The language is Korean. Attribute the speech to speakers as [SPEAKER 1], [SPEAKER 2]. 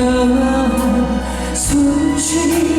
[SPEAKER 1] 그 진정한 숨쉬기